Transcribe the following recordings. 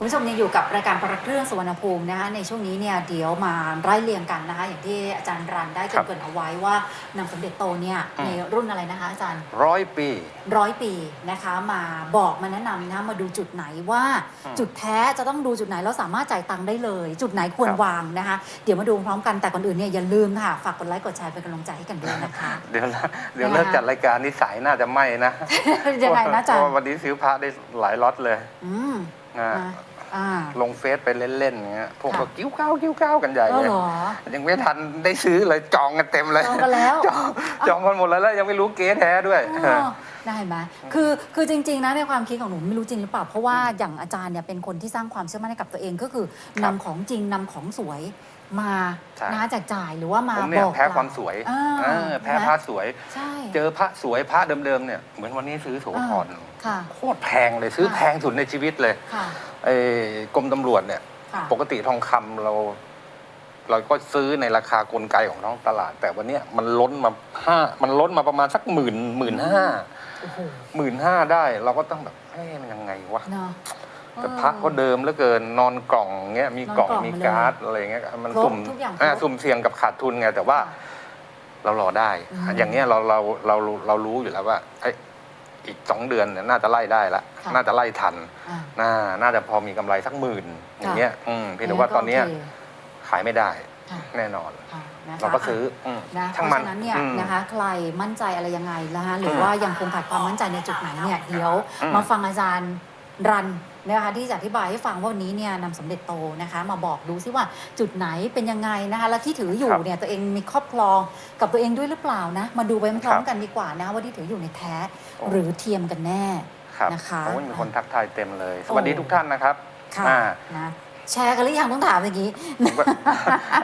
คุณผู้ชมยังอยู่กับรายการประเครื่องสุวรรณภูมินะคะในช่วงนี้เนี่ยเดี๋ยวมาไล่เรียงกันนะคะ อย่างที่อาจารย์รันได้เกครับรินๆเอาไว้ว่านำสมเด็จโตเนี่ยอืมในรุ่นอะไรนะคะอาจารย์ร้อยปีร้อยปีนะคะมาบอกมาแนะนำนะคะมาดูจุดไหนว่าอืมจุดแท้จะต้องดูจุดไหนแล้วสามารถจ่ายตังค์ได้เลย จุดไหนควรครับวางนะคะ เดี๋ยวมาดูพร้อมกันแต่ก่อนอื่นเนี่ยอย่าลืมค่ะฝากกดไลค์กดแชร์เป็นกำลังใจให้กันด้วยนะคะเดี๋ยวนะเดี๋ยวยังไงเลิกฮะจัดรายการนี้สายน่าจะไหม้นะยังไงนะอาจารเพย์ราะว่าวันนี้ซื้อพระได้หลายล็อตเลย อืม นะนะอ่า ลงเฟซไปเล่นๆอย่างเงี้ยพวกค่ะก็กิ้วก้าวกิ้วก้าวกันใหญ่เออเลยเหรอยังไม่ทันได้ซื้อเลยจองกันเต็มเลยจองกันแล้ว จองจองกันหมดแล้วแล้วยังไม่รู้เก๊แท้ด้วยอ๋อได้ไหมคือ คือจริง ๆ นะ ในความคิดของหนูไม่รู้จริงหรือเปล่า เพราะว่าอย่างอาจารย์เนี่ยเป็นคนที่สร้างความเชื่อมั่นให้กับตัวเองก็คือนำของจริงนำของสวย มาใช่นะแจกจ่ายหรือว่ามาผมเนี่ยบอกแพ้กล่ความสวยอ่าเออแพ้ใช่ไหมพระสวย ใช่เจอพระสวยพระเดิมๆเนี่ยเหมือนวันนี้ซื้อโสธรค่ะ โคตรแพงเลยซื้อค่ะ แพงสุดในชีวิตเลยค่ะไอ้กรมตำรวจเนี่ย ค่ะ ปกติทองคำเรา เราก็ซื้อในราคากลไกของท้องตลาด แต่วันเนี้ยมันล้นมาห้ามันล้นมาประมาณสักหมื่นหมื่นห้าโอ้โหหมื่นห้าได้ เราก็ต้องแบบเฮ้ยมันยังไงวะ เนาะ แต่พระก็เดิมเหลือเกินนอนกล่องเงี้ยมีกล่องนอนกล่องมีมาเลยการ์ดอะไรเงี้ยมันครบสุ่มทุกอย่างอ่าครบ สุ่มเสี่ยงกับขาดทุนไงแต่ว่าเรารอได้อืมอย่างเงี้ยเราเราเราเรารู้อยู่แล้วว่าเอ้ยอีกสองเดือนเนี่ยน่าจะไล่ได้ละค่ะ น่าจะไล่ทัน อ่าน่าน่าจะพอมีกำไรสักหมื่นอย่างเงี้ยอืมเพียงแต่ว่าตอนเนี้ยโเคขายไม่ได้ค่ะ แน่นอน ค่ะนะคะเราก็ซื้ออืมนะเพช่างราะมันฉะนั้นเนี่ยอืม นะคะ ใครมั่นใจอะไรยังไงนะคะหรือมว่ายังคงขาดความมั่นใจในจุดไหนเนี่ยเดี๋ยวอืม มาฟังอาจารย์ รันนะคะที่จะอธิบายให้ฟังว่าวันนี้เนี่ยนำสมเด็จโตนะคะมาบอกดูซิว่าจุดไหนเป็นยังไงนะคะและที่ถืออยู่เนี่ยตัวเองมีครอบครองกับตัวเองด้วยหรือเปล่านะมาดูไปพร้อมๆกันดีกว่านะว่าที่ถืออยู่ในแท้โอ้ หรือเทียมกันแน่ ครับนะคะโอ้ยมีคนทักทายเต็มเลยโอ้สวัสดีทุกท่านนะครับค่ะอ่านะแชร์กันหรือยังต้องถามเมื่อกี้ ผมก็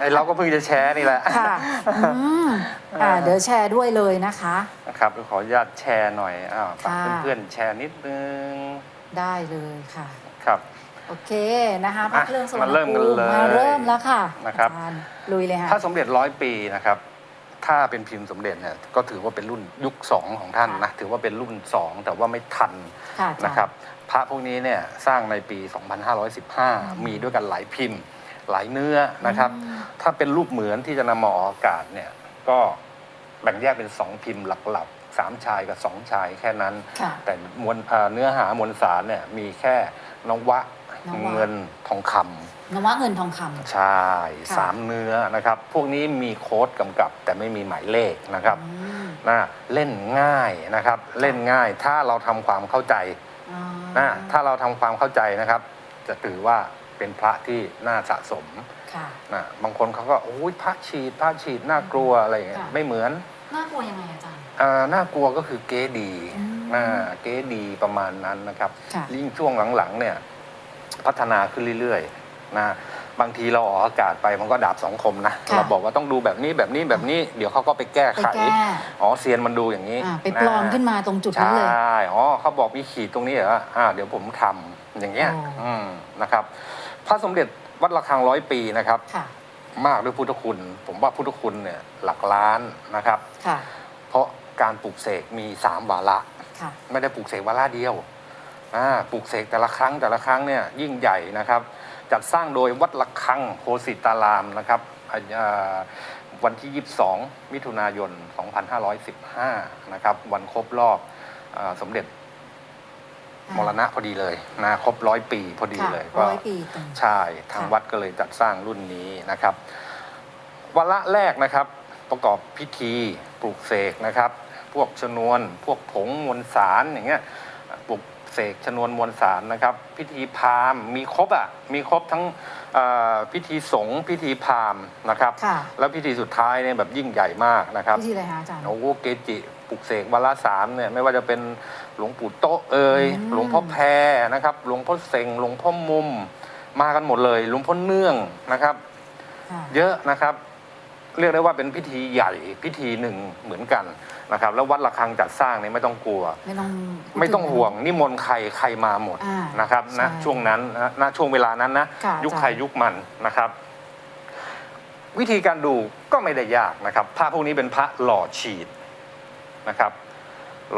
ไอเราก็เพิ่งจะแชร์นี่แหละ ค่ะอืมอ่าเดี๋ยวแชร์ด้วยเลยนะคะ นะครับขออนุญาตแชร์หน่อยอ้าวฝากค่ะ เพื่อนๆแชร์นิดนึง ได้เลยค่ะ ครับ โอเคนะคะพักเรื่องสวรรมาณเริ่มกันภูมิเลยมาเริ่มแล้วค่ะนะครับ อาจารย์ลุยเลยค่ะ ถ้าสมเด็จร้อยปีนะครับ ถ้าเป็นพิมพ์สมเด็จเนี่ยก็ถือว่าเป็นรุ่นยุคสองของท่านนะ ถือว่าเป็นรุ่นสองแต่ว่าไม่ทันค่ะอาจารย์ นะครับ พระพวกนี้เนี่ยสร้างในปีม2515 มีด้วยกันหลายพิมพ์ หลายเนื้อนะครับ อืม ถ้าเป็นรูปเหมือนที่จะนำมาออกอากาศเนี่ยก็แบ่งแยกเป็น 2 พิมพ์หลักๆ 3 ชายกับ 2 ชายแค่นั้น ค่ะ แต่มวลเอ่อเนื้อหามวลสารเนี่ยมีแค่นวะนวะ เงินทองคำนวะเงินทองคำใช่ค่ะ สามเนื้อนะครับ พวกนี้มีโค้ดกำกับ แต่ไม่มีหมายเลขนะครับอืมนะเล่นง่ายนะครับเล่นง่ายถ้าเราทำความเข้าใจอ่านะถ้าเราทำความเข้าใจนะครับ จะถือว่าเป็นพระที่น่าสะสมค่ะ นะบางคนเขาก็โอ้ยพระฉีดพระฉีดน่ากลัวอะไรอย่างเงี้ยค่ะ ไม่เหมือนน่ากลัวยังไงอาจารย์ อ่าน่ากลัวก็คือเก๊ดีอืมนะเก๊ดีประมาณนั้นนะครับค่ะ ยิ่งช่วงหลังๆเนี่ยพัฒนาขึ้นเรื่อยๆนะบางทีเราออกอากาศไปมันก็ดาบสองคมนะค่ะ เราบอกว่าต้องดูแบบนี้แบบนี้แบบนี้ เดี๋ยวเขาก็ไปแก้ไปไข แก้อ๋อเซียนมันดูอย่างนี้อ่าไปปลอมขึ้นมาตรงจุดนั้นเลยใช่อ๋อเขาบอกมีขีดตรงนี้เหรออ่าเดี๋ยวผมทำอย่างเงี้ยอ๋ออือื มนะครับ พระสมเด็จวัดระฆังร้อยปีนะครับ ค่ะ มากด้วยพุทธคุณ ผมว่าพุทธคุณเนี่ยหลักล้านนะครับ ค่ะเพราะ การปลูกเสกมีสามวาระ ค่ะ ไม่ได้ปลูกเสกวาระเดียวอ่าปลูกเสกแต่ละครั้งแต่ละครั้งเนี่ยยิ่งใหญ่นะครับ จัดสร้างโดยวัดระฆังโพสิตารามนะครับอ่าวันที่ 22 มิถุนายน 2515 นะครับ วันครบรอบอาสมเด็จมรณะพอดีเลยนะครบร้อยปีพอดีค่ะเลยร้อยปีเต็ม ใช่ ทางค่ะ วัดก็เลยจัดสร้างรุ่นนี้นะครับวาระแรกนะครับ ประกอบพิธีปลูกเสกนะครับพ วกชนวน พวกผงมวลสารอย่างเงี้ยปลูกเสกชนวนมวลสารนะครับ พิธีพราหมณ์มีครบอะมีครบทั้งเอ่อพิธีสงฆ์พิธีพราหมณ์นะครับค่ะแล้วพิธีสุดท้ายเนี่ยแบบยิ่งใหญ่มากนะครับพิธีอะไรคะอาจารย์โอ้โหเกจิปลุกเสกวาระสามเนี่ยไม่ว่าจะเป็นหลวงปู่โตะเอ่ยอืมหลวงพ่อแพรนะครับ หลวงพ่อเสงหลวงพ่อมุม มากันหมดเลย หลวงพ่อเนื่องนะครับค่ะเยอะนะครับ เรียกได้ว่าเป็นพิธีใหญ่พิธีหนึ่งเหมือนกันนะครับ แล้ววัดระฆังจัดสร้างเนี่ยไม่ต้องกลัว ไม่ต้องพูดไม่ต้องถึห่วงนิมนต์ใครใครมาหมดอ่านะครับนะใช่ช่วงนั้นนะณช่วงเวลานั้นนะค่ะยุคอาจารย์ ใครยุคมันนะครับ วิธีการดูก็ไม่ได้ยากนะครับพระพวกนี้เป็นพระหล่อฉีดนะครับ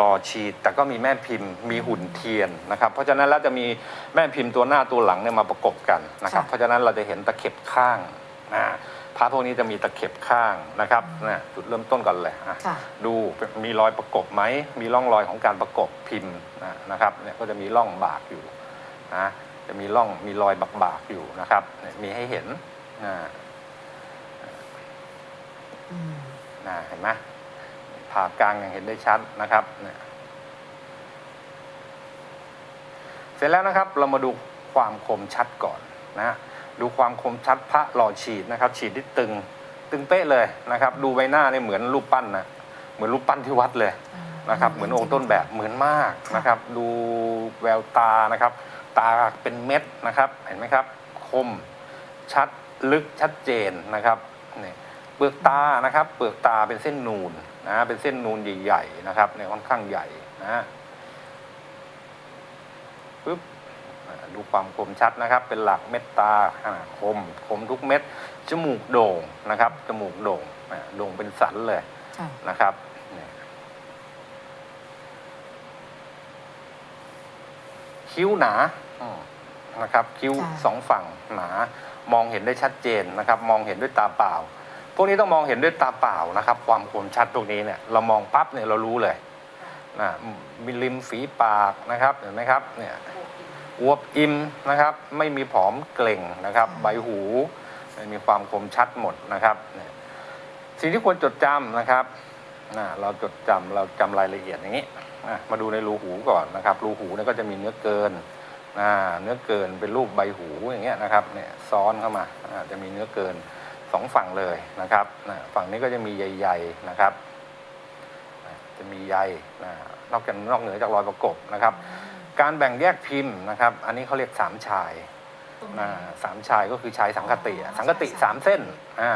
รอฉีดแต่ก็มีแม่พิมพ์มีหุ่นเทียนนะครับ เพราะฉะนั้นแล้วจะมีแม่พิมพ์ตัวหน้าตัวหลังเนี่ยมาประกบกันนะครับ ค่ะ เพราะฉะนั้นเราจะเห็นตะเข็บข้างอ่า พระพวกนี้จะมีตะเข็บข้างนะครับนะจุดเริ่มต้นก่อนเลยอะค่ะ ดูมีรอยประกบไหมมีร่องรอยของการประกบพิมพ์นะนะครับเนี่ยก็จะมีร่องบากอยู่นะจะมีร่องมีรอยบากบากๆอยู่นะครับเนี่ยมีให้เห็นนะอืมนะเห็นไหมผ่ากลางยังเห็นได้ชัดนะครับเนี่ยเสร็จแล้วนะครับเรามาดูความคมชัดก่อนนะ ดูความคมชัดพระหล่อฉีดนะครับ ฉีดที่ตึง ตึงเป๊ะเลยนะครับ ดูใบหน้าเนี่ยเหมือนรูปปั้นนะเหมือนรูปปั้นที่วัดเลยนะครับ เหมือนองค์ต้นแบบเหมือนมากนะครับ ดูแววตานะครับ ตาเป็นเม็ดนะครับ เห็นไหมครับ คมชัดลึกชัดเจนนะครับนี่เปลือกตานะครับ เปลือกตาเป็นเส้นนูนนะเป็นเส้นนูนใหญ่ ๆ นะครับเนี่ยค่อนข้างใหญ่นะปึ๊บอ่า ดูความคมชัดนะครับ เป็นหลักเม็ดตาอ่าคมคมทุกเม็ดจมูกโด่งนะครับ จมูกโด่งอ่าโด่งเป็นสันเลยค่ะนะครับเนี่ยคิ้วหนาอืมนะครับคิ้วค่ะสองฝั่งหนามองเห็นได้ชัดเจนนะครับ มองเห็นด้วยตาเปล่า พวกนี้ต้องมองเห็นด้วยตาเปล่านะครับ ความคมชัดตรงนี้เนี่ยเรามองปั๊บเนี่ยเรารู้เลยนะมีริมฝีปากนะครับเห็นไหมครับเนี่ย อวบอิ่มนะครับ ไม่มีผอมเกร็งนะครับ ใบหูมีความคมชัดหมดนะครับเนี่ยสิ่งที่ควรจดจำนะครับนะเราจดจำเราจำรายละเอียดอย่างนี้นะมาดูในรูหูก่อนนะครับ รูหูเนี่ยก็จะมีเนื้อเกินนะเนื้อเกินเป็นรูปใบหูอย่างเงี้ยนะครับเนี่ยซ้อนเข้ามาอ่าจะมีเนื้อเกินสองฝั่งเลยนะครับนะฝั่งนี้ก็จะมีใยๆนะครับนะจะมีใยนะนอกจากนอกเหนือจากรอยประกบนะครับ การแบ่งแยกพิมพ์นะครับ อันนี้เขาเรียกสามชายอ่าสามชายก็คือชายสังคติอะสังคติสามเส้นอ่า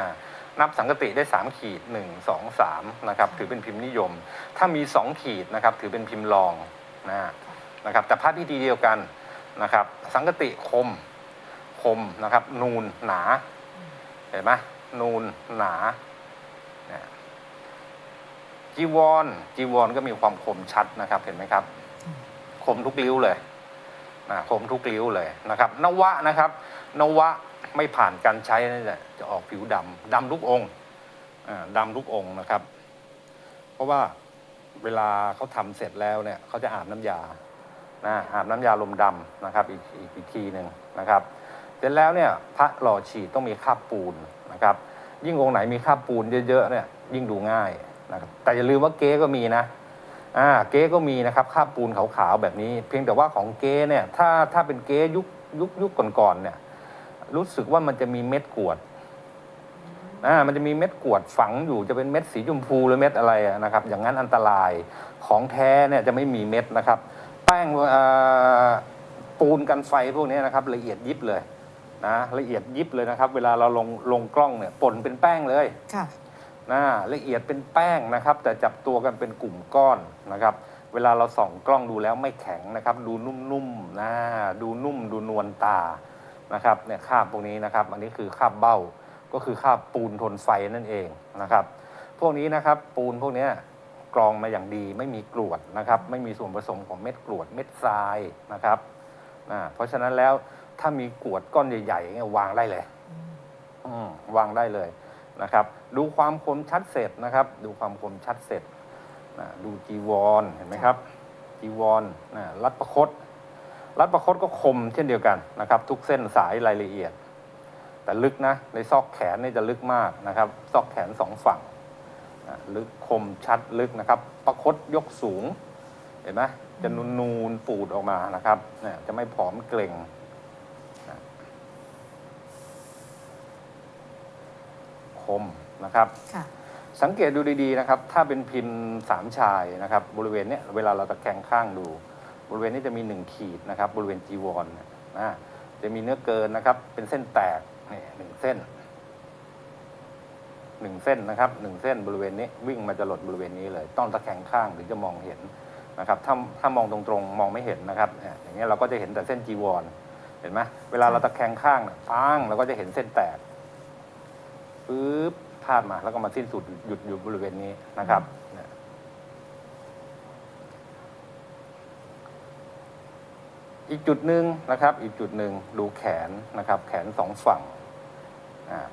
นับสังคติได้สามขีดหนึ่งสองสามนะครับถือเป็นพิมพ์นิยม ถ้ามีสองขีดนะครับถือเป็นพิมพ์รองนะนะครับแต่ภาพที่ดีเดียวกันนะครับ สังคติคมคมนะครับนูนหนาเห็นไหมนูนหนาเนี่ยจีวรจีวรก็มีความคมชัดนะครับเห็นไหมครับ คมทุกริ้วเลยนะคมทุกริ้วเลยนะครับ นวะนะครับ นวะไม่ผ่านการใช้นี่แหละจะออกผิวดำดำทุกองค์อ่าทุกองค์นะครับ เพราะว่าเวลาเขาทำเสร็จแล้วเนี่ยเขาจะอาบน้ำยานะอาบน้ำยาลมดำนะครับอีกอีกอีกทีหนึ่งนะครับ เสร็จแล้วเนี่ยพระหล่อฉีดต้องมีคราบปูนนะครับ ยิ่งองค์ไหนมีคราบปูนเยอะๆเนี่ยยิ่งดูง่ายนะครับแต่อย่าลืมว่าเก๊ก็มีนะ อ่าเก๊ก็มีนะครับคาบปูนขาวๆแบบนี้ เพียงแต่ว่าของเก๊เนี่ยถ้าถ้าเป็นเก๊ยุคยุคยุคก่อนๆเนี่ยรู้สึกว่ามันจะมีเม็ดกวดอ่ามันจะมีเม็ดกวดฝังอยู่จะเป็นเม็ดสีชมพูหรือเม็ดอะไรนะครับ อย่างนั้นอันตรายของแท้เนี่ยจะไม่มีเม็ดนะครับ แป้งปูนกันไฟพวกนี้นะครับ ละเอียดยิบเลยนะละเอียดยิบเลยนะครับ เวลาเราลงลงกล้องเนี่ยป่นเป็นแป้งเลยค่ะ นะละเอียดเป็นแป้งนะครับ แต่จับตัวกันเป็นกลุ่มก้อนนะครับ เวลาเราส่องกล้องดูแล้วไม่แข็งนะครับ ดูนุ่มๆนะดูนุ่มดูนวลตานะครับเนี่ยคราบพวกนี้นะครับ อันนี้คือคราบเบ้าก็คือคราบปูนทนไฟนั่นเองนะครับ พวกนี้นะครับปูนพวกเนี้ยกรองมาอย่างดีไม่มีกรวดนะครับ ไม่มีส่วนผสมของเม็ดกรวดเม็ดทรายนะครับอ่าเพราะฉะนั้นแล้วถ้ามีกรวดก้อนใหญ่ๆเนี่ยวางได้เลยอืมวางได้เลย นะครับ ดูความคมชัดเสร็จนะครับ ดูความคมชัดเสร็จนะดูจีวรเห็นไหมครับ จีวรนะรัดประคตรัดประคตก็คมเช่นเดียวกันนะครับ ทุกเส้นสายรายละเอียด แต่ลึกนะ ในซอกแขนนี่จะลึกมากนะครับ ซอกแขนสองฝั่งนะลึกคมชัดลึกนะครับ ประคตยกสูง เห็นไหมจะนูนนูนๆปูดออกมานะครับเนี่ยจะไม่ผอมเกร็ง คมนะครับ ค่ะ สังเกตดูดีๆนะครับ ถ้าเป็นพิมพ์สามชายนะครับ บริเวณเนี้ยเวลาเราตะแคงข้างดู บริเวณนี้จะมีหนึ่งขีดนะครับ บริเวณจีวรเนี่ยนะจะมีเนื้อเกินนะครับ เป็นเส้นแตกนี่หนึ่งเส้นหนึ่งเส้นนะครับหนึ่งเส้นบริเวณนี้วิ่งมาจะหลดบริเวณนี้เลย ต้องตะแคงข้างถึงจะมองเห็นนะครับ ถ้าถ้ามองตรงๆมองไม่เห็นนะครับเนี่ยอย่างเงี้ยเราก็จะเห็นแต่เส้นจีวร เห็นไหมเวลาเราตะแคงข้างเนี่ยปังเราก็จะเห็นเส้นแตก ปึ๊บพาดมาแล้วก็มาสิ้นสุดหยุดอยู่บริเวณนี้นะครับอีกจุดหนึ่งนะครับ อีกจุดหนึ่งดูแขนนะครับ แขนสองฝั่ง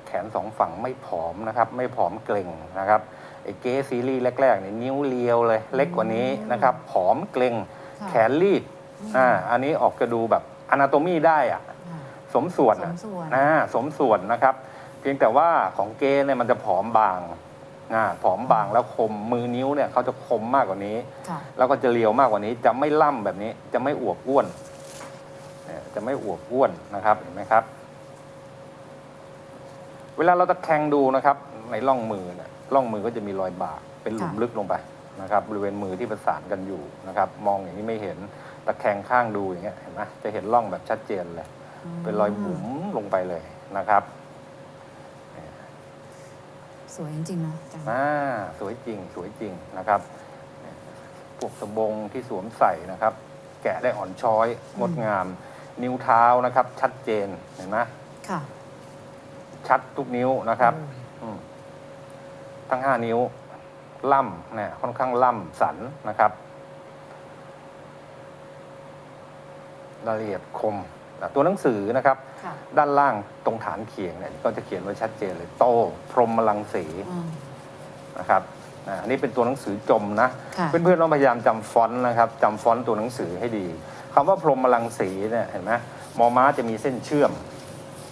แขนสองฝั่งไม่ผอมนะครับ ไม่ผอมเกร็งนะครับไอ้เก๊ซีรีส์แรกๆเนี่ยนิ้วเลียวเลย เล็กกว่านี้นะครับ ผอมเกร็ง แขนรีดอ่าอันนี้ออกจะดูแบบอนาโตมีได้อะ สมส่วนอะสมส่วนนะครับ เพียงแต่ว่าของเกย์เนี่ยมันจะผอมบางอ่าผอมบางแล้วคมมือนิ้วเนี่ยเขาจะคมมากกว่านี้ ค่ะ แล้วก็จะเรียวมากกว่านี้ จะไม่ล่ำแบบนี้ จะไม่อวบอ้วนเนี่ยจะไม่อวบอ้วนนะครับเห็นไหมครับ เวลาเราตะแคงดูนะครับ ในร่องมือเนี่ยร่องมือก็จะมีรอยบากเป็นหลุมค่ะ ลึกลงไปนะครับ บริเวณมือที่ประสานกันอยู่นะครับ มองอย่างนี้ไม่เห็นตะแคงข้างดูอย่างเงี้ยเห็นไหมจะเห็นร่องแบบชัดเจนเลย เป็นรอยบุ๋มลงไปเลยนะครับ สวยจริงๆนะอาจารย์ อ่าสวยจริงสวยจริงนะครับพวกสบงที่สวมใส่นะครับ แกะได้อ่อนช้อยงดงาม นิ้วเท้านะครับ ชัดเจนเห็นไหมค่ะ ชัดทุกนิ้วนะครับโอ้อืมทั้งห้านิ้ว ล่ำเนี่ยค่อนข้างล่ำสันนะครับรายละเอียดคม อะตัวหนังสือนะครับ ค่ะด้านล่างตรงฐานเขียงเนี่ยก็จะเขียนไว้ชัดเจนเลย โตพรหมลังสีอืม นะครับอ่าอันนี้เป็นตัวหนังสือจมนะ ค่ะ เพื่อนๆต้องพยายามจำฟอนต์นะครับจำฟอนต์ตัวหนังสือให้ดีคำว่าพรหมลังสีเนี่ยเห็นไหมมอม้าจะมีเส้นเชื่อม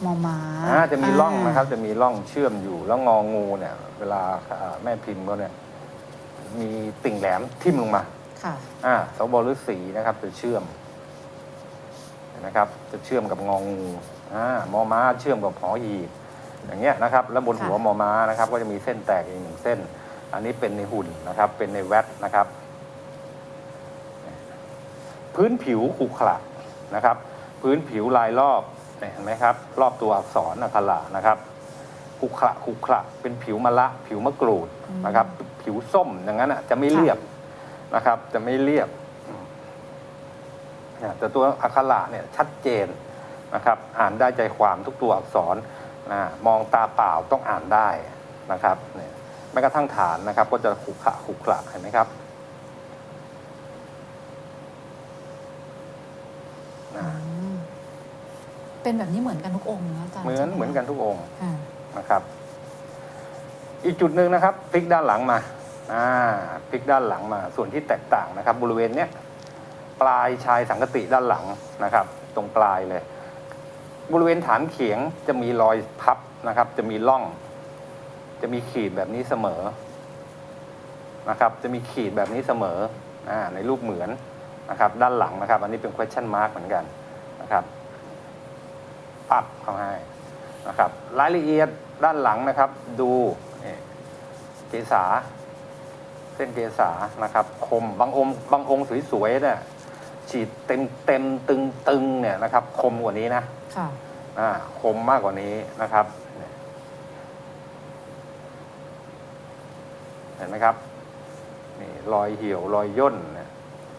มอม้าอ่าจะมีร่องนะครับจะมีร่องเชื่อมอยู่แล้วงองูเนี่ย เวลาอ่าแม่พิมพ์เขาเนี่ยมีติ่งแหลมทิ่มลงมาค่ะ อ่าสบฤษีนะครับจะเชื่อมเห็ นไหมครับ จะเชื่อมกับงองูอ่ามอม้าเชื่อมกับหอหีบอย่างเงี้ยนะครับ แล้วบนค่ะหัวมอม้านะครับ ก็จะมีเส้นแตกอีกหนึ่งเส้น อันนี้เป็นในหุ่นนะครับ เป็นในแวดนะครับ พื้นผิวขรุขระนะครับ พื้นผิวลายรอบเนี่ยเห็นไหมครับ รอบตัวอักษรอักขระนะครับขรุขระขรุขระเป็นผิวมะละ ผิวมะกรูดนะครับ ผิวส้มอย่างนั้นอะจะไม่เรียบนะครับ จะไม่เรียบอืมเนี่ยแต่ตัวอักขระเนี่ยชัดเจนนะครับอ่านได้ใจความทุกตัวอักษรนะมองตาเปล่าต้องอ่านได้นะครับเนี่ยแม้กระทั่งฐานนะครับ ก็จะขรุขระขรุขระเห็นไหมครับอืมเป็นแบบนี้เหมือนกันทุกองค์นะอาจารย์เหมือนใช่ไเหมือนกันทุกองค์ค่ะนะครับ อีกจุดหนึ่งนะครับพลิกด้านหลังมาอ่าพลิกด้านหลังมา ส่วนที่แตกต่างนะครับ บริเวณเนี้ย ปลายชายสังกติด้านหลังนะครับ ตรงปลายเลย บริเวณฐานเขียงจะมีรอยพับนะครับ จะมีร่อง จะมีขีดแบบนี้เสมอนะครับ จะมีขีดแบบนี้เสมออในรูปเหมือนนะครับ ด้านหลังนะครับ อันนี้เป็น question mark เหมือนกันนะครับปับเข้าให้นะครับ รายละเอียดด้านหลังนะครับ ดูเกษาเส้นเกษานะครับ คมบางองค์บางองค์สวยๆเนี่ย ฉีดเต็มเต็มตึงตึงๆเนี่ยนะครับ คมกว่านี้นะค่ะ อ่าคมมากกว่านี้นะครับเนี่ยเห็นไหมครับนี่รอยเหี่ยวรอยย่นเนี่ย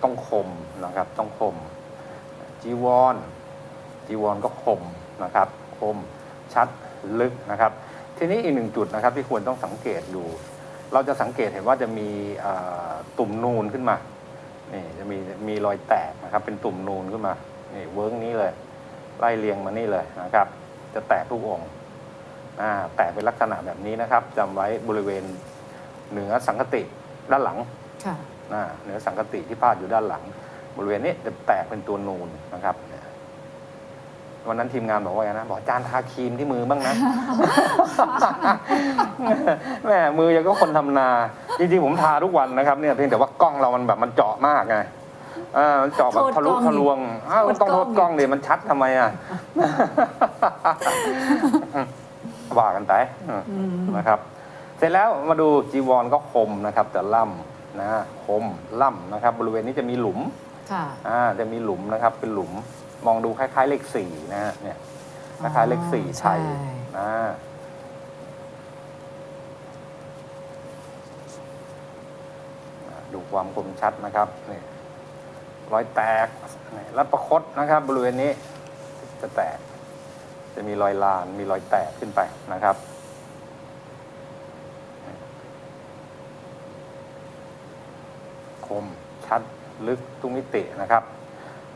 ต้องคมนะครับ ต้องคม จีวร จีวรก็คมนะครับ คมชัดลึกนะครับ ทีนี้อีกหนึ่งจุดนะครับ ที่ควรต้องสังเกตดู เราจะสังเกตเห็นว่าจะมีอ่าตุ่มนูนขึ้นมา นี่จะมีมีรอยแตกนะครับ เป็นตุ่มนูนขึ้นมานี่เวิร์กนี้เลย ไล่เรียงมานี่เลยนะครับ จะแตกทุกองค์อ่าแตกเป็นลักษณะแบบนี้นะครับจำไว้บริเวณเหนือสังกติด้านหลังค่ะอ่าเหนือสังกติที่พาดอยู่ด้านหลัง บริเวณนี้จะแตกเป็นตัวนูนนะครับเนี่ยวันนั้นทีมงานบอกว่าไงนะ บอกอาจารย์ทาครีมที่มือบ้างนะแม่มือยังก็คนทำนา จริงๆผมทาทุกวันนะครับเนี่ยเพียงแต่ว่ากล้องเรามันแบบมันเจาะมากไงอ่ามันเจาะแบบโทษทะลุกล้องทะลวงอ้าวโทษต้องโทษกกล้ล้อองงดิมันชัดทำไมอะ ว่ากันไปอืมอืมนะครับ เสร็จแล้วมาดูจีวรก็คมนะครับ แต่ล่ำนะคมล่ำนะครับ บริเวณนี้จะมีหลุมค่ะอ่าจะมีหลุมนะครับ เป็นหลุมมองดูคล้ายๆเลขสี่นะฮะเนี่ยคล้ายๆเลขสี่อ๋อไทยใช่นะ ดูความคมชัดนะครับนี่รอยแตกนี่แล้วประคตนะครับบริเวณนี้จะแตก จะมีรอยลานมีรอยแตกขึ้นไปนะครับคมชัดลึกทุกมิตินะครับ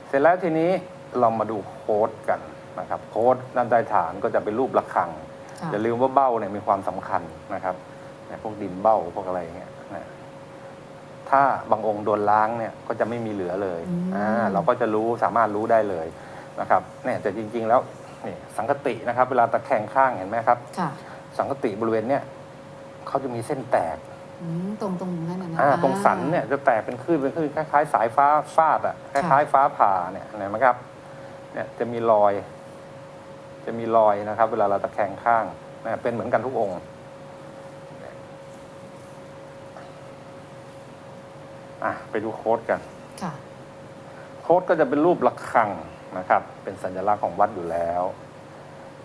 เสร็จแล้วทีนี้เรามาดูโค้ดกันนะครับ โค้ดด้านใต้ฐานก็จะเป็นรูประฆังค่ะอย่าลืมว่าเบ้าเนี่ยมีความสำคัญนะครับเนี่ยพวกดินเบ้าพวกอะไรอย่างเงี้ยนะ ถ้าบางองค์โดนล้างเนี่ยก็จะไม่มีเหลือเลยอืมอ่าเราก็จะรู้สามารถรู้ได้เลยนะครับเนี่ยแต่จริง ๆ แล้วนี่สังกตินะครับ เวลาตะแคงข้างเห็นไหมครับ ค่ะสังกติบริเวณเนี่ยเขาจะมีเส้นแตกอืมตรงตรงนั้นนะนะอ่าตรงสันเนี่ยจะแตกเป็นคลื่นเป็นคลื่นคล้ายๆ สายฟ้าฟาดอะคค่ะล้ายๆ ฟ้าผ่าเนี่ยเห็นไหมครับ เนี่ยจะมีรอย จะมีรอยนะครับ เวลาเราตะแคงข้างนะเป็นเหมือนกันทุกองค์เนี่ย อะไปดูโค้ดกัน ค่ะ โค้ดก็จะเป็นรูประฆังนะครับ เป็นสัญลักษณ์ของวัดอยู่แล้ว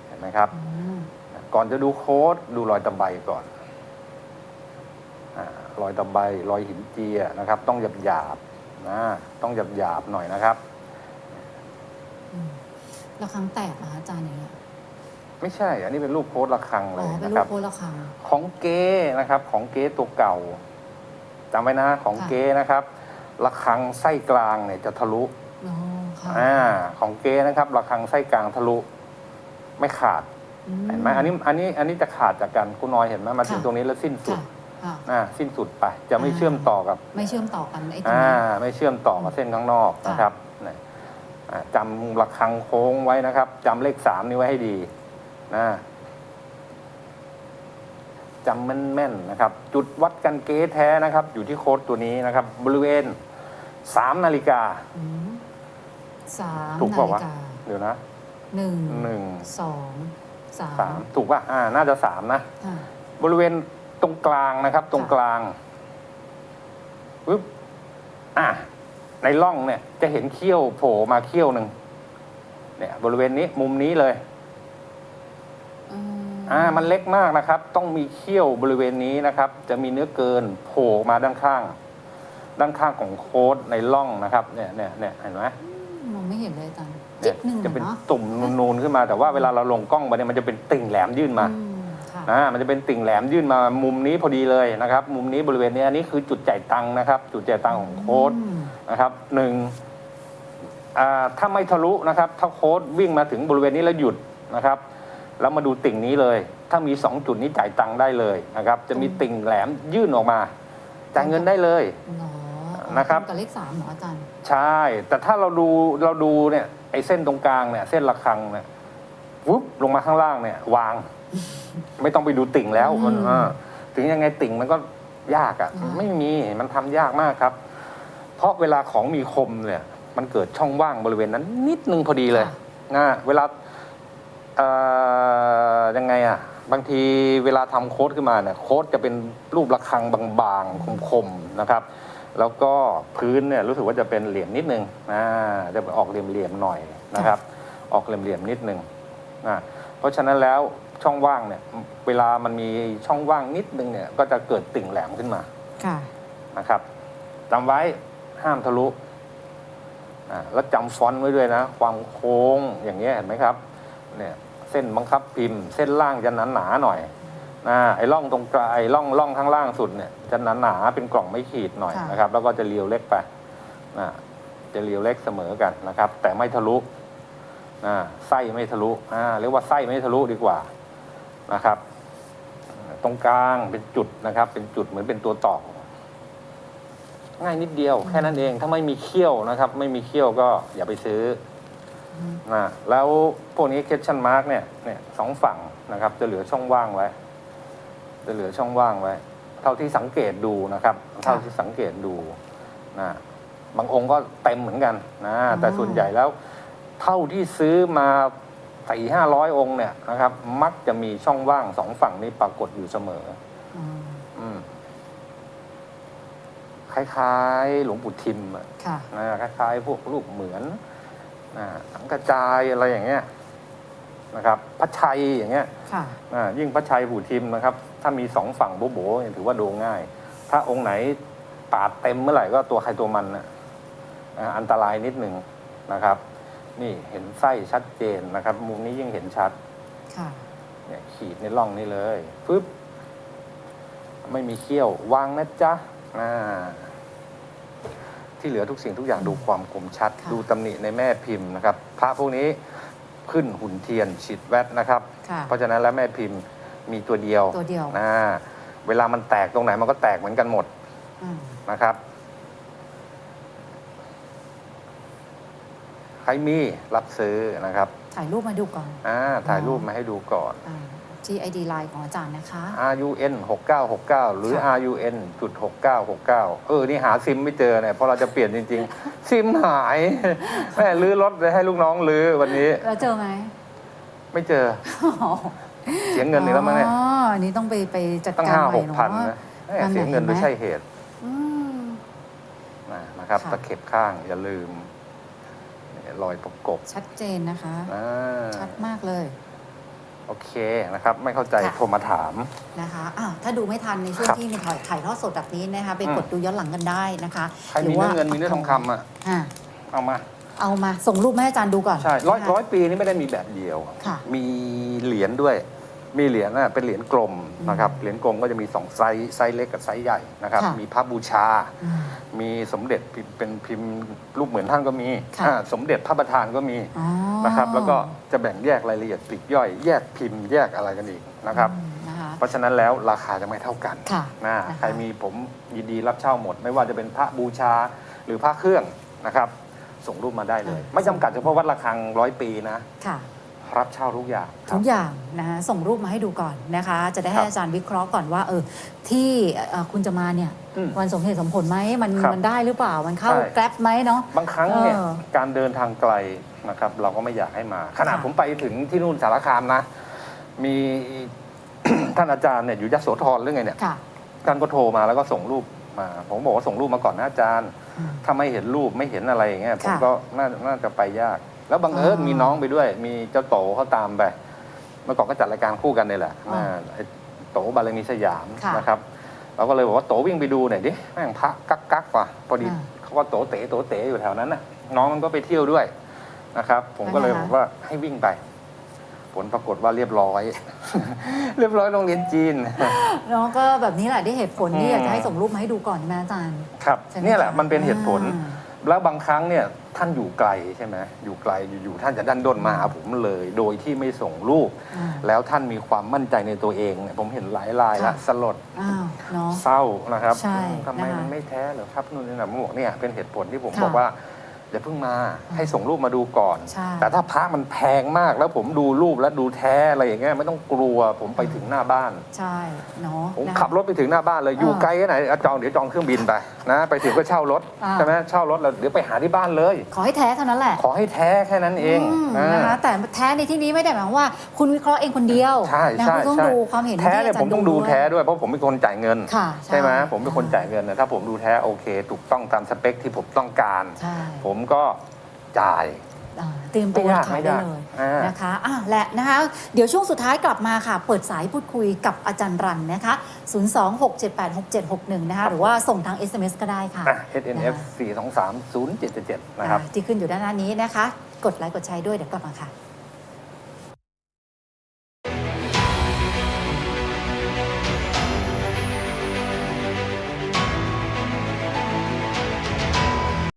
เห็นไหมครับ อืม ก่อนจะดูโค้ดดูรอยตะไบก่อนอารอยตะไบรอยหินเจียนะครับ ต้องหยาบหยาบๆนะต้องหยาบหยาบๆหน่อยนะครับ อืมระฆังแตกนะคะอาจารย์อย่างเงี้ย ไม่ใช่ อันนี้เป็นรูปโค้ดระฆังเลอ๋อยเป็นนะรูคปรับโพธิ์ระฆังของเก๊นะครับ ของเก๊ตัวเก่า จำไว้นะของค่ะ เก๊นะครับระฆังไส้กลางเนี่ยจะทะลุอ๋อค่ะอ่าของเก๊นะครับระฆังไส้กลางทะลุไม่ขาดอื เห็นไหมอันนี้อันนี้อันนี้จะขาดจากกันคุณน้อยเห็นไหมมาถึงค่ะ ตรงนี้แล้วสิ้นสุดค่ะค่ะ อ่าสิ้นสุดไป จะไม่อ่า เชื่อมต่อกับไม่เชื่อมต่อกันไอ้ตรงอ่านี้ ไม่เชื่อมต่อกับเส้นข้างนอกค่ะ นะครับเนี่ยอ่าจำระฆังโค้งไว้นะครับจำเลขสามนี้ไว้ให้ดีนะ จำแม่นๆนะครับ จุดวัดกันเก๊แท้นะครับ อยู่ที่โค้ดตัวนี้นะครับ บริเวณสามนาฬิกา อืมสามถูกนาเปล่าฬิวะกาเดี๋ยวนะหนึ่งหนึ่งสองสามสามถูกป่ะอ่าน่าจะสามนะค่ะ บริเวณตรงกลางนะครับ ตรงกลางปึ๊บอะในร่องเนี่ยจะเห็นเขี้ยวโผล่มาเขี้ยวหนึ่งเนี่ย บริเวณนี้มุมนี้เลย อืม อ่ามันเล็กมากนะครับ ต้องมีเขี้ยวบริเวณนี้นะครับ จะมีเนื้อเกินโผล่มาด้านข้าง ด้านข้างของโค้ดในร่องนะครับเนี่ยเนี่ยเนี่ยเห็นไหมมองไม่เห็นเลยอาจารย์เนี่จิ๊ยบหนึ่งจะเป็นเนาะตุ่มนูนๆขึ้นมา แต่ว่าเวลาเราลงกล้องไปเนี่ยมันจะเป็นติ่งแหลมยื่นมาอืมค่ะอ่ามันจะเป็นติ่งแหลมยื่นมามุมนี้พอดีเลยนะครับ มุมนี้บริเวณนี้อันนี้คือจุดจ่ายตังค์นะครับ จุดจ่ายตังค์ของโค้ด อืม นะครับหนึ่งอ่าถ้าไม่ทะลุนะครับ ถ้าโค้ดวิ่งมาถึงบริเวณนี้แล้วหยุดนะครับ แล้วมาดูติ่งนี้เลย ถ้ามีสองจุดนี้จ่ายตังค์ได้เลยนะครับ จะมีติ่งแหลมยื่นออกมา จ่ายเงินได้เลยเหรอนะครับตงกับเลขสามเหรออาจารย์ ใช่ แต่ถ้าเราดูเราดูเนี่ยไอ้เส้นตรงกลางเนี่ยเส้นระฆังเนี่ยวุบลงมาข้างล่างเนี่ยวาง ไม่ต้องไปดูติ่งแล้วมันอืมเออถึงยังไงติ่งมันก็ยากอะ่ะอ่าไม่มีมันทำยากมากครับ เพราะเวลาของมีคมเนี่ย มันเกิดช่องว่างบริเวณนั้นนิดนึงพอดีเลยค่ะ นะเวลา เอ่อยังไงอะ่ะ บางทีเวลาทำโค้ดขึ้นมาเนี่ยโค้ดจะเป็นรูประฆังบางๆ คมๆ นะครับ แล้วก็พื้นเนี่ยรู้สึกว่าจะเป็นเหลี่ยมนิดนึงอ่าจะออกเหลี่ยมๆ หน่อยนะครับ ออกเหลี่ยมๆ นิดนึงอ่าเพราะฉะนั้นแล้วช่องว่างเนี่ยเวลามันมีช่องว่างนิดนึงเนี่ยก็จะเกิดติ่งแหลมขึ้นมา ค่ะ นะครับจำไว้ห้ามทะลุอ่าแล้วจำฟอนต์ไว้ด้วยนะ ความโค้งอย่างเงี้ยเห็นไหมครับเนี่ย เส้นบังคับพิมพ์ เส้นล่างจะหนาหนาๆหน่อยนะไอ้ร่องตรงกลางไอ้ร่องร่องข้างล่างสุดเนี่ยจะหนาหนาๆเป็นกล่องไม่ขีดหน่อยค่ะนะครับ แล้วก็จะเรียวเล็กไปนะจะเรียวเล็กเสมอกันนะครับ แต่ไม่ทะลุนะไส้ไม่ทะลุอ่าเรียกว่าไส้ไม่ทะลุดีกว่านะครับ ตรงกลางเป็นจุดนะครับ เป็นจุดเหมือนเป็นตัวตอกง่ายนิดเดียวแค่นั้นเองถ้าไม่มีเขี้ยวนะครับ ไม่มีเขี้ยวก็อย่าไปซื้อ อืมนะแล้วพวกนี้ question mark เนี่ยเนี่ยสองฝั่งนะครับ จะเหลือช่องว่างไว้ จะเหลือช่องว่างไว้ เท่าที่สังเกตดูนะครับ เท่าที่สังเกตดูนะบางองค์ก็เต็มเหมือนกันนะแต่ส่วนใหญ่แล้ว เท่าที่ซื้อมาสี่ห้าร้อยองค์เนี่ยนะครับ มักจะมีช่องว่างสองฝั่งนี้ปรากฏอยู่เสมออืมอืมคล้ายๆ หลวงปู่ทิมอะค่ะนะคล้ายๆ พวกรูปเหมือนนะ สังกระจายอะไรอย่างเงี้ยนะครับพระชัยอย่างเงี้ยค่ะอ่ายิ่งพระชัยปู่ทิมนะครับ ถ้ามีสองฝั่งโบโบเนี่ยถือว่าดูง่าย ถ้าองค์ไหนปาดเต็มเมื่อไหร่ก็ตัวใครตัวมันนะอ่าอันตรายนิดหนึ่งนะครับ นี่เห็นไส้ชัดเจนนะครับ มุมนี้ยิ่งเห็นชัดค่ะเนี่ยขีดในร่องนี้เลยปึ๊บไม่มีเขี้ยววางนะจ๊ะอ่า ที่เหลือทุกสิ่งทุกอย่างดูความคมชัดค่ะดูตำหนิในแม่พิมพ์นะครับพระพวกนี้ขึ้นหุ่นเทียนฉีดแวดนะครับ ค่ะเพราะฉะนั้นแล้วแม่พิมพ์มีตัวเดียวตัวเดียว นะเวลามันแตกตรงไหนมันก็แตกเหมือนกันหมดอืมนะครับ ใครมีรับซื้อนะครับถ่ายรูปมาดูก่อน อ่าถ่ายรูปมาให้ดูก่อน อ่า ที่ไอดีไลน์ของอาจารย์นะคะ RUN 6969 หรือ ค่ะ RUN จุด6969 เออ นี่หาซิมไม่เจอเนี่ยเพราะเราจะเปลี่ยนจริง ๆ ซิมหาย แม่ลื้อรถเลยให้ลูกน้องลื้อวันนี้แล้วเจอไหมไม่เจอเสียเงินอีกแล้วมั้งเนี่ย อ๋ออันนี้ต้องไปไปจัดตั้งการห้าใหหม่กเนาพันะนะแม่นั่นแหละเสียเงินเห็นไหมไม่ใช่เหตุอืม นะนะครับค่ะ ตะเข็บข้างอย่าลืมเนี่ยรอยประกบชัดเจนนะคะ อ่าชัดมากเลย โอเคนะครับ ไม่เข้าใจค่ะ โทรมาถาม นะคะอ้าวถ้าดูไม่ทันในช่วงครับที่มีถ่ายถ่ายทอดสดแบบนี้นะคะไปอืมกดดูย้อนหลังกันได้นะคะใครมีเนื้อเงินมีเนื้อทองคำอะอ่าเอามา เอามาส่งรูปมาให้อาจารย์ดูก่อนใช่ร้อยนะคะ ร้อยปีนี่ไม่ได้มีแบบเดียว ค่ะ มีเหรียญด้วย มีเหรียญน่ะเป็นเหรียญกลมอืมนะครับเหรียญกลมก็จะมีสองไซส์ไซส์เล็กกับไซส์ใหญ่นะครับ ค่ะมีพระบูชาอืมมีสมเด็จพิมพ์เป็นพิมพ์รูปเหมือนท่านก็มีค่ะ อ่าสมเด็จพระประธานก็มีอ๋อนะครับ แล้วก็จะแบ่งแยกรายละเอียดปลีกย่อย แยกพิมพ์แยกอะไรกันอีกนะครับอืมนะคะ เพราะฉะนั้นแล้วราคาจะไม่เท่ากันค่ะนะนะคะ ใครมีผมยินดีรับเช่าหมด ไม่ว่าจะเป็นพระบูชาหรือพระเครื่องนะครับ ส่งรูปมาได้เลย ไม่จำกัดเฉพาะวัดระฆังร้อยปีนะ ค่ะ รับเช่าทุกอย่างครัทุบกอย่างนะคะส่งรูปมาให้ดูก่อนนะคะ จะได้คให้รับอาจารย์วิเคราะห์ก่อนว่า เออ ที่เอ่อคุณจะมาเนี่ย อืมวันสมเหตุสมผลไหมมันครับมันได้หรือเปล่ามันเข้าใช่ แกร็บไหมเนาะ บางครั้งเนี่ยเออการเดินทางไกลนะครับ เราก็ไม่อยากให้มา ขนาดค่ะ ผมไปถึงที่นู่นสารคามนะ มี ท่านอาจารย์เนี่ยอยู่ยโสธรหรือไงเนี่ยค่ะท่านก็โทรมาแล้วก็ส่งรูปมา ผมบอกว่าส่งรูปมาก่อนนะอาจารย์ อืม ถ้าไม่เห็นรูปไม่เห็นอะไรอย่างเงี้ยผมค่ะ ก็น่าน่าจะไปยาก แล้วบังเอิญอ๋อมีน้องไปด้วย มีเจ้าโตเขาตามไป เมื่อก่อนก็จัดรายการคู่กันนี่แหละอ๋อนะไอ้โตบารมีสยามค่ะนะครับเราก็เลยบอกว่าโตวิ่งไปดูหน่อยดิแม่งพระกักกักๆว่ะพอดีอ่าเขาก็โตเต๋โตเต๋อยู่แถวนั้นน่ะน้องมันก็ไปเที่ยวด้วยนะครับ ผมก็เลยเป็นไงบคะ อกว่าให้วิ่งไป ผลปรากฏว่าเรียบร้อย เรียบร้อยโรงเรียนจีนเนาะก็แบบนี้แหละได้เหตุผลที่อืม อยากจะให้ส่งรูปมาให้ดูก่อนใช่ไหมอาจารย์ครับ ใช่ไมเนี่ยแหละคมันเป็นเหตุผล อ่า แล้วบางครั้งเนี่ย ท่านอยู่ไกลใช่ไหมอยู่ไกลอยู่ๆท่านจะดันด้นมาหาผมเลย โดยที่ไม่ส่งรูป อ่า แล้วท่านมีความมั่นใจในตัวเองเนี่ยผมเห็นหลายรายละค่ะ สลด อ้าวเนาะ เศร้านะครับใช่ทำไมนะคะมันไม่แท้เหรอครับนู่นนี่นะผมบอกเนี่ยเป็นเหตุผลที่ผมค่ะบอกว่า อย่าเพิ่งมาให้ส่งรูปมาดูก่อน ใช่ แต่ถ้าพระมันแพงมากแล้วผมดูรูปแล้วดูแท้อะไรอย่างเงี้ยไม่ต้องกลัวผมไปถึงหน้าบ้าน ใช่เนาะผมนะคะขับรถไปถึงหน้าบ้านเลย อยู่อ่าไกลแค่ไหนอะจองเดี๋ยวจองเครื่องบินไปนะ ไปถึงก็เช่ารถอ่า ใช่ไหมเช่ารถแล้วเดี๋ยวไปหาที่บ้านเลย ขอให้แท้เท่านั้นแหละขอให้แท้แค่นั้นเองมอ่า นะคะแต่แท้ในที่นี้ไม่ได้หมายความว่า คุณวิเคราะห์เองคนเดียวใช่นะใช่คุณต้องใช่ดูความเห็นแท้ที่เนี่ยอาจารผมย์ต้องดูวยแท้ด้วยเพราะผมเป็นคนจ่ายเงิน ค่ะใช่ไหมผมเป็นคนจ่ายเงินนะถ้าผมดูแท้โอเค ถูกต้องตามสเปคที่ผมต้องการ ใช่ ผมก็จ่าย อ่าเตรียมตัวไม่ยากขายไม่ได้ยากเลยอ่าน นะคะอะและนะคะ เดี๋ยวช่วงสุดท้ายกลับมาค่ะ เปิดสายพูดคุยกับอาจารย์รันนะคะ 026786761 นะคะ หรือว่าส่งทาง SMS ก็ได้ค่ะอะ SNF 423 0777 นะครับ อ่าที่ขึ้นอยู่ด้านหน้านี้นะคะ กดไลค์กดแชร์ด้วยเดี๋ยวกลับมาค่ะ